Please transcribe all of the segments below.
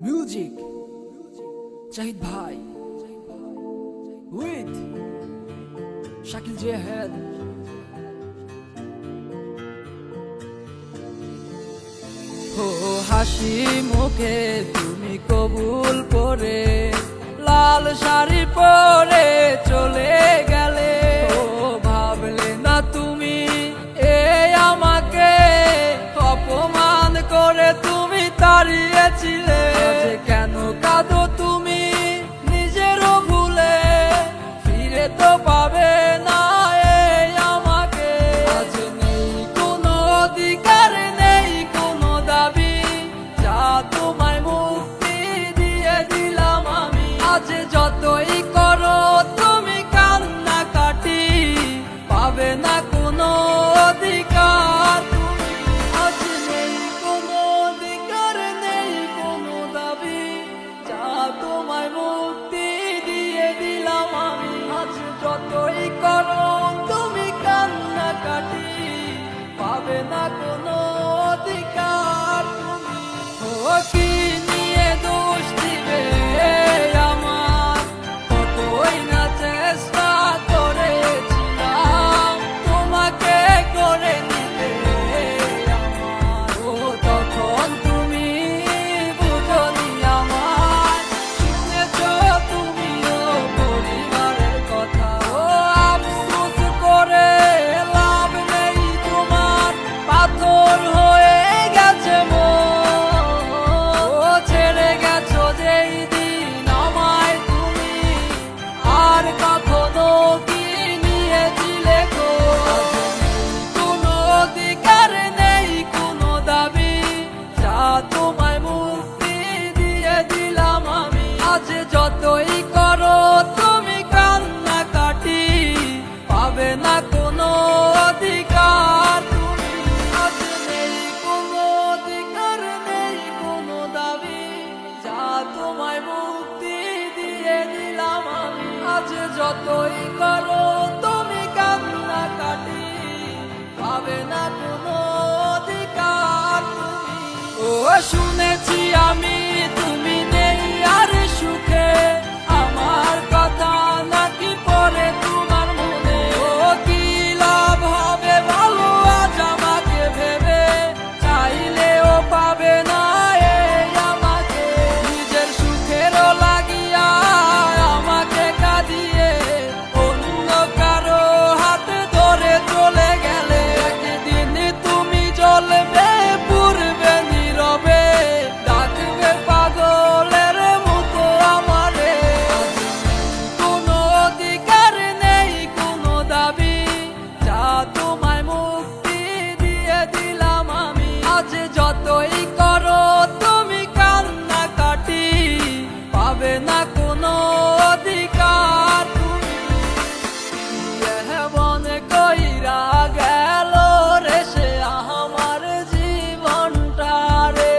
Music Zahid ভাই with Shakil জেহেদ ও হাসি মুখে তুমি কবুল করে, লাল শাড়ি পরে চলে গেল করো, তুমি না কোনো অধিকার। তুমি নেই, কোনো অধিকার নেই, কোনো দাবি যা তোমায় দিয়ে আমি। যতই করো, তুমি না কোনো অধিকার। ও, শুনেছি না কোনো অধিকার তুমি কইরা রে সে আমার রে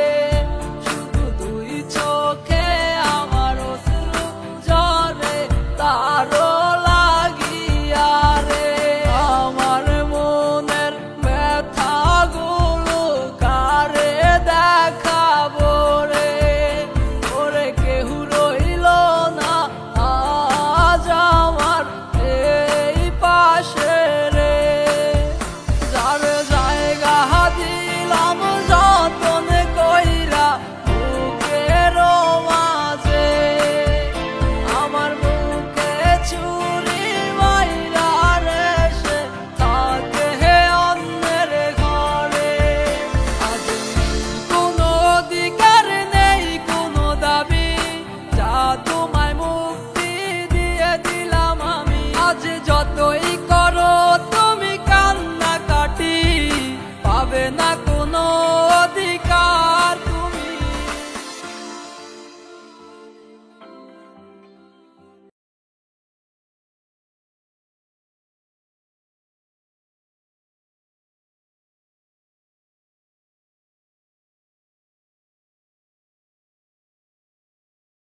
দুই চোখে আমার তার